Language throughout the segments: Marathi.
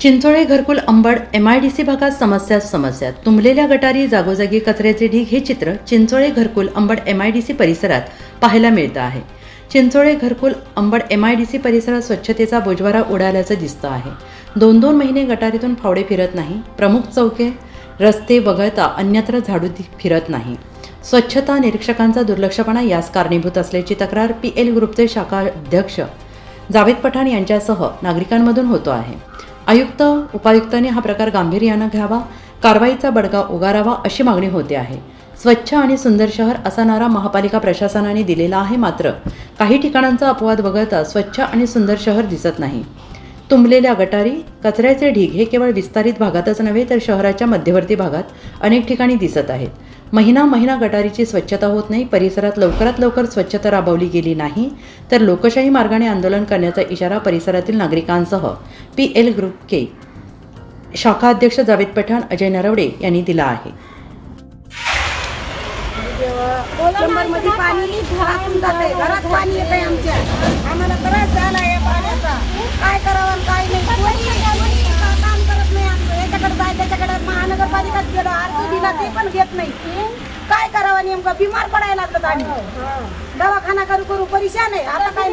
चिंचोळे घरकुल Ambad M I D C भागात समस्या समस्या. तुंबलेल्या गटारी जागोजागी कचऱ्याचे ढीग हे चित्र चिंचोळे घरकुल Ambad M I D C परिसरात पाहायला मिळतं आहे. चिंचोळे घरकुल Ambad M I D C परिसरात स्वच्छतेचा बोजवारा उडाल्याचं दिसतं आहे. दोन दोन महिने गटारीतून फावडे फिरत नाही. प्रमुख चौके रस्ते वगळता अन्यत्र झाडू फिरत नाही. स्वच्छता निरीक्षकांचा दुर्लक्षपणा यास कारणीभूत असल्याची तक्रार पी एल ग्रुपचे शाखा अध्यक्ष जावेद पठाण यांच्यासह नागरिकांमधून होतो आहे. आयुक्त उपायुक्तांनी हा प्रकार गांभीर्यानं घ्यावा कारवाईचा बडगा उगारावा अशी मागणी होते आहे. स्वच्छ आणि सुंदर शहर असा नारा महापालिका प्रशासनाने दिलेला आहे मात्र काही ठिकाणांचा अपवाद वगळता स्वच्छ आणि सुंदर शहर दिसत नाही. तुंबलेल्या गटारी कचऱ्याचे ढीग हे केवळ विस्तारित भागातच नव्हे तर शहराच्या मध्यवर्ती भागात अनेक ठिकाणी दिसत आहेत. महिना महिना गटारीची स्वच्छता होत नाही परिसरात लवकरात लवकर स्वच्छता राबवली गेली नाही तर लोकशाही मार्गाने आंदोलन करण्याचा इशारा परिसरातील नागरिकांसह पी एल ग्रुप के. शाखा अध्यक्ष जावेद पठाण अजय नरवडे यांनी दिला आहे. पाणी घरातून जाते घरात पाणी आमच्या. आम्हाला त्रास झाला आहे पाण्याचा काय करावं आणि काय नाही कोणी काम करत नाही आमचं याच्याकडे जाय त्याच्याकडे महानगरपालिकात गेलो अर्ज दिला ते पण घेत नाही. काय करावं नेमकं? बिमार पडायला लागलं आम्ही. दवाखाना करू करू परेशान आहे आता काय?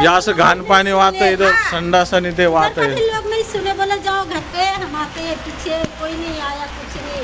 हे असं घाण पाणी वाहत इथं संडास आणि ते वाहत. लोग नहीं सुने बोले जाओ घर पे हम आते हैं पीछे कोई नहीं आया कुछ नहीं.